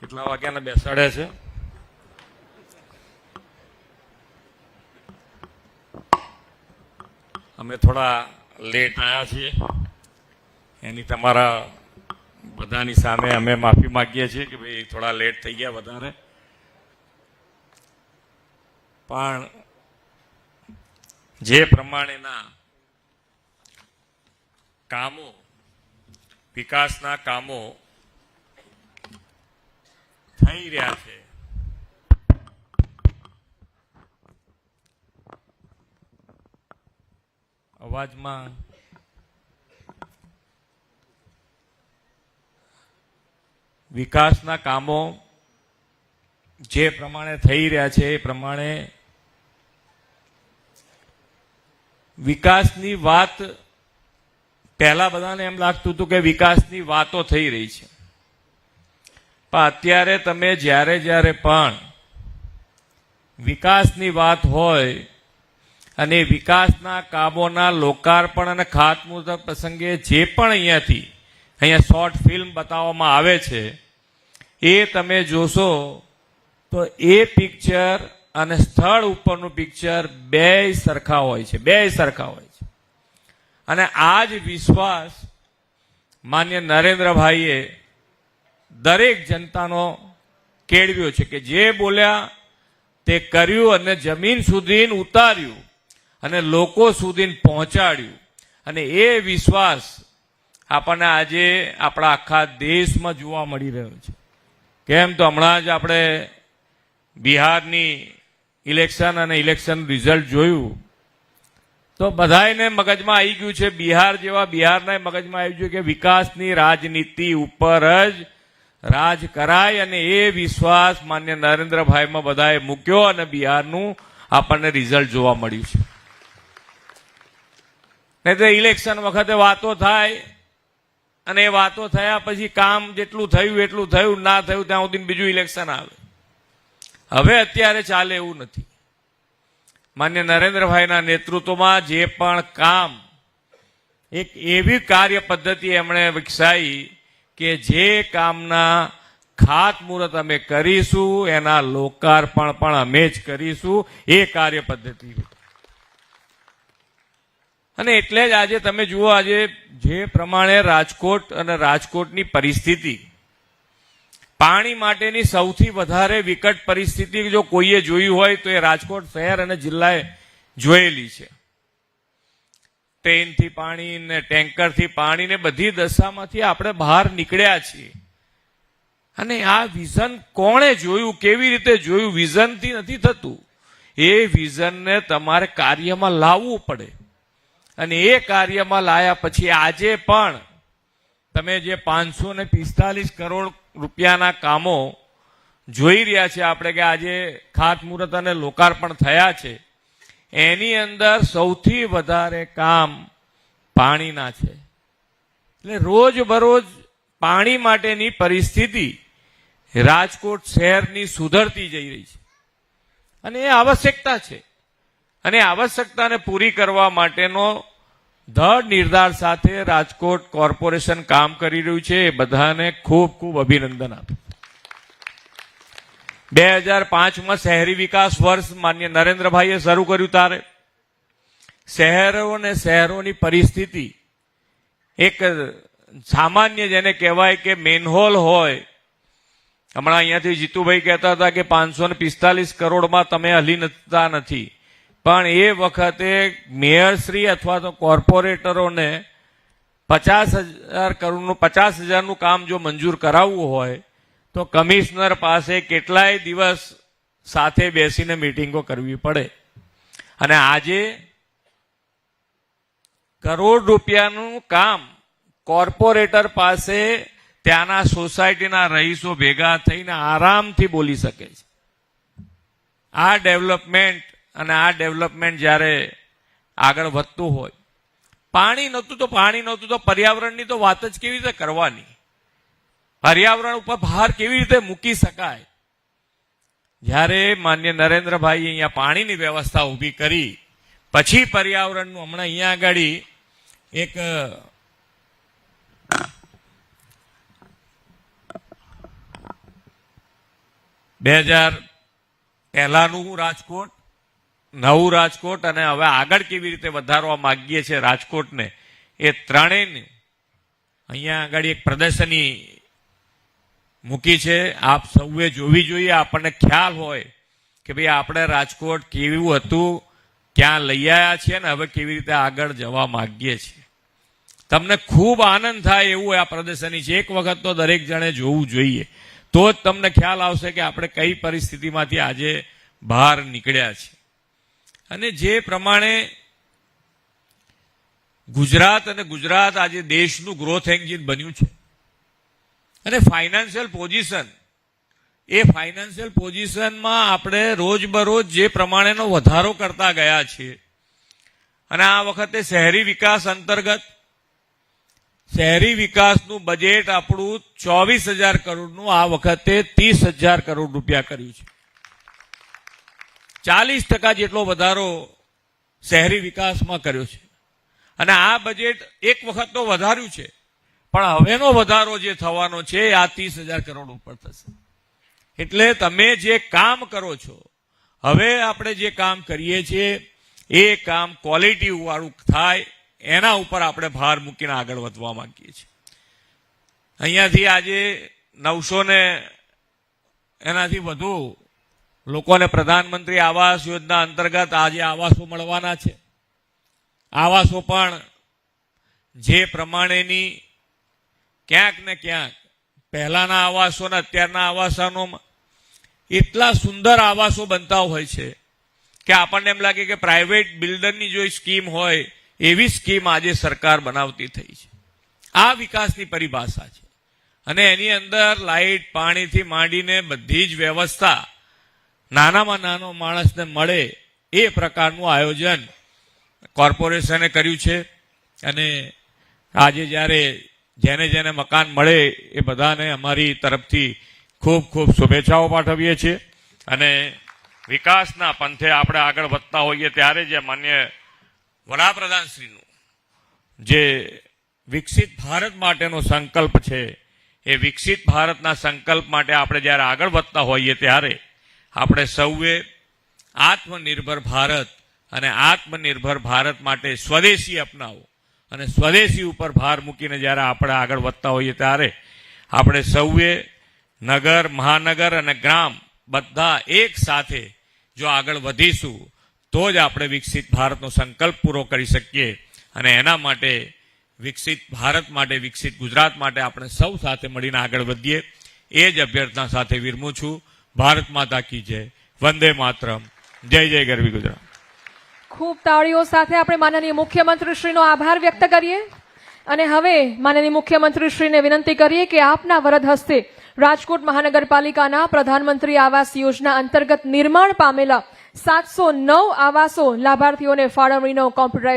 કેટલા વાગ્યાના બેસાડ્યા છે? અમે થોડા લેટ આવ્યા છીએ. એની તમારા બધાની સામે અમે માફી માંગીએ છીએ કે ભાઈ થોડા લેટ થઈ ગયા વધારે. પણ જે પ્રમાણેના કામો, વિકાસના કામો થઈ રહ્યા છે. અવાજમાં વિકાસના કામો જે પ્રમાણે થઈ રહ્યા છે, એ પ્રમાણે વિકાસની વાત પહેલા બધાને એમ લાગતું હતું કે વિકાસની વાતો થઈ રહી છે. પણ અત્યારે તમે જ્યારે જ્યારે પણ વિકાસની વાત હોય અને વિકાસના કામોના લોકાર્પણ અને ખાતમુહૂર્ત પ્રસંગે જે પણ અહીંયાથી અહીંયા શોર્ટ ફિલ્મ બતાવવામાં આવે છે, એ તમે જોશો તો એ પિક્ચર અને સ્થળ ઉપરનું પિક્ચર બે સરખા હોય છે, બે સરખા હોય છે. અને આ જ વિશ્વાસ માન્ય નરેન્દ્રભાઈએ દરેક જનતાનો કેળવ્યો છે કે જે બોલ્યા તે કર્યું અને જમીન સુધી ઉતાર્યું અને લોકો સુધી પહોંચાડ્યું. અને એ વિશ્વાસ આપણને આજે આપણા આખા દેશમાં જોવા મળી રહ્યો છે. કેમ તો હમણાં જ આપણે બિહારની ઇલેક્શન અને ઇલેક્શન રિઝલ્ટ જોયું. તો બધાને મગજમાં આવી ગયું છે, બિહાર જેવા બિહારના મગજમાં આવી ગયું કે વિકાસની રાજનીતિ ઉપર જ રાજ કરાય અને એ વિશ્વાસ માન્ય નરેન્દ્રભાઈમાં બધાએ મૂક્યો અને બિહારનું આપણને રિઝલ્ટ જોવા મળ્યું છે. નહીં તો ઇલેક્શન વખતે વાતો થાય અને એ વાતો થયા પછી કામ જેટલું થયું એટલું થયું, ના થયું ત્યાં સુધી બીજું ઇલેક્શન આવે. હવે અત્યારે ચાલે એવું નથી. માન્ય નરેન્દ્રભાઈના નેતૃત્વમાં જે પણ કામ એક એવી કાર્ય પદ્ધતિ એમણે વિકસાવી કે જે કામના ખાતમુહૂર્ત અમે કરીશું, એના લોકાર્પણ પણ અમે જ કરીશું, એ કાર્ય પદ્ધતિ અને એટલે જ આજે તમે જુઓ, આજે જે પ્રમાણે રાજકોટ અને રાજકોટની પરિસ્થિતિ, પાણી માટેની સૌથી વધારે વિકટ પરિસ્થિતિ જો કોઈએ જોઈ હોય તો એ રાજકોટ શહેર અને જિલ્લાએ જોયેલી છે. ટ્રેનથી પાણી ને ટેન્કરથી પાણી ને બધી દશામાંથી આપણે બહાર નીકળ્યા છીએ. અને આ વિઝન કોણે જોયું? કેવી રીતે જોયું? વિઝનથી નથી થતું. એ વિઝનને તમારે કાર્યમાં લાવવું પડે. અને એ કાર્યમાં લાયા પછી આજે પણ તમે જે પાંચસો ને પિસ્તાલીસ કરોડ રૂપિયાના કામો જોઈ રહ્યા છે, આપણે કે આજે ખાતમુહૂર્ત અને લોકાર્પણ થયા છે એની અંદર સૌથી વધારે કામ પાણીના છે. એટલે રોજ બરોજ પાણી માટેની પરિસ્થિતિ રાજકોટ શહેરની સુધરતી જઈ રહી છે. અને એ આવશ્યકતા છે. અને આવશ્યકતાને પૂરી કરવા માટેનો ધડ નિર્ધાર સાથે રાજકોટ કોર્પોરેશન કામ કરી રહ્યું છે. એ બધાને ખૂબ ખૂબ અભિનંદન આપું બે હજાર પાંચમાં શહેરી વિકાસ વર્ષ માન્ય નરેન્દ્રભાઈએ શરૂ કર્યું તારે. શહેરો અને શહેરોની પરિસ્થિતિ એક સામાન્ય જેને કહેવાય કે મેનહોલ હોય. હમણાં અહીંયાથી જીતુભાઈ કહેતા હતા કે પાંચસો ને પિસ્તાલીસ કરોડમાં તમે હલી નતા નથી. પણ એ વખતે મેયરશ્રી અથવા તો કોર્પોરેટરોને પચાસ હજાર કરોડનું, પચાસ હજારનું કામ જો મંજૂર કરાવવું હોય તો કમિશનર પાસે કેટલાય દિવસ સાથે બેસીને મિટિંગો કરવી પડે. અને આજે કરોડ રૂપિયાનું કામ કોર્પોરેટર પાસે ત્યાંના સોસાયટીના રહીશો ભેગા થઈને આરામથી બોલી શકે છે. આ ડેવલપમેન્ટ અને આ ડેવલપમેન્ટ જ્યારે આગળ વધતું હોય, પાણી નહોતું તો પાણી નહોતું તો પર્યાવરણની તો વાત જ કેવી રીતે કરવાની? પર્યાવરણ ઉપર ભાર કેવી રીતે મૂકી શકાય? જ્યારે માન્ય નરેન્દ્રભાઈ અહીંયા પાણીની વ્યવસ્થા ઊભી કરી, પછી પર્યાવરણનું હમણાં અહીંયા આગળ એક, બે હજાર પહેલાનું રાજકોટ, નવું રાજકોટ અને હવે આગળ કેવી રીતે વધારવા માગીએ છીએ રાજકોટને, એ ત્રણેયને અહીંયા આગળ એક પ્રદર્શની મૂકી છે. આપ સૌએ જોવી જોઈએ. આપણને ખ્યાલ હોય કે ભાઈ આપણે રાજકોટ કેવું હતું, ક્યાં લઈ આવ્યા છીએ ને હવે કેવી રીતે આગળ જવા માગીએ છીએ. તમને ખૂબ આનંદ થાય એવું આ પ્રદર્શની છે. એક વખત તો દરેક જણે જોવું જોઈએ. તો જ તમને ખ્યાલ આવશે કે આપણે કઈ પરિસ્થિતિમાંથી આજે બહાર નીકળ્યા છે અને જે પ્રમાણે ગુજરાત અને ગુજરાત આજે દેશનું ગ્રોથ એન્જિન બન્યું છે. અને ફાઇનાન્શિયલ પોઝિશન એ ફાઇનાન્શિયલ પોઝિશનમાં આપણે રોજબરોજ જે પ્રમાણેનો વધારો કરતા ગયા છીએ. અને આ વખતે શહેરી વિકાસ અંતર્ગત શહેરી વિકાસનું બજેટ આપણું ચોવીસ હજાર કરોડનું આ વખતે ત્રીસ હજાર કરોડ રૂપિયા કર્યું છે. ચાલીસ ટકા જેટલો વધારો શહેરી વિકાસમાં કર્યો છે. અને આ બજેટ એક વખત તો વધાર્યું છે. પણ હવેનો વધારો જે થવાનો છે આ ત્રીસ હજાર કરોડ ઉપર થશે. એટલે તમે જે કામ કરો છો, હવે આપણે જે કામ કરીએ છીએ, એ કામ ક્વોલિટી વાળું થાય, એના ઉપર આપણે ભાર મૂકીને આગળ વધવા માંગીએ છીએ. અહીંયાથી આજે નવસો ને એનાથી વધુ લોકોને પ્રધાનમંત્રી આવાસ યોજના અંતર્ગત આજે આવાસો મળવાના છે. આવાસો પણ જે પ્રમાણેની ક્યાંક ને ક્યાંક. પહેલાના આવાસો ને અત્યારના આવાસોમાં એટલા સુંદર આવાસો બનતા હોય છે કે આપણને એમ લાગે કે પ્રાઇવેટ બિલ્ડરની જો સ્કીમ હોય, એવી સ્કીમ આજે સરકાર બનાવતી થઈ છે. આ વિકાસની પરિભાષા છે. અને એની અંદર લાઇટ પાણીથી માંડીને બધી જ વ્યવસ્થા નાનામાં નાનો માણસને મળે એ પ્રકારનું આયોજન કોર્પોરેશને કર્યું છે. અને આજે જ્યારે જેને જેને મકાન મળે એ બધાને અમારી તરફથી ખૂબ ખૂબ શુભેચ્છાઓ પાઠવીએ છીએ. અને વિકાસના પંથે આપણે આગળ વધતા હોઈએ ત્યારે જે માન્ય વડાપ્રધાનશ્રીનું જે વિકસિત ભારત માટેનો સંકલ્પ છે, એ વિકસિત ભારતના સંકલ્પ માટે આપણે જ્યારે આગળ વધતા હોઈએ ત્યારે આપણે સૌએ આત્મનિર્ભર ભારત અને આત્મનિર્ભર ભારત માટે સ્વદેશી અપનાવો. અને સ્વદેશી ઉપર ભાર મૂકીને જ્યારે આપણે આગળ વધતા હોઈએ ત્યારે આપણે સૌએ નગર, મહાનગર અને ગ્રામ બધા એક સાથે જો આગળ વધીશું, તો જ આપણે વિકસિત ભારતનો સંકલ્પ પૂરો કરી શકીએ. અને એના માટે વિકસિત ભારત માટે, વિકસિત ગુજરાત માટે આપણે સૌ સાથે મળીને આગળ વધીએ. એ જ અભ્યર્થના સાથે વિરમું છું. ભારત માતા કી જય. વંદે માતરમ. જય જય ગરવી ગુજરાત. ખૂબ તાળીઓ સાથે આપણે માનનીય મુખ્યમંત્રીશ્રીનો આભાર વ્યક્ત કરીએ. અને હવે માનનીય મુખ્યમંત્રીશ્રીને વિનંતી કરીએ કે આપના વરદ હસ્તે રાજકોટ મહાનગરપાલિકાના પ્રધાનમંત્રી આવાસ યોજના અંતર્ગત નિર્માણ પામેલા સાતસો નવ આવાસો લાભાર્થીઓને ફાળવણીનો કોમ્પ્યુટરાઇઝ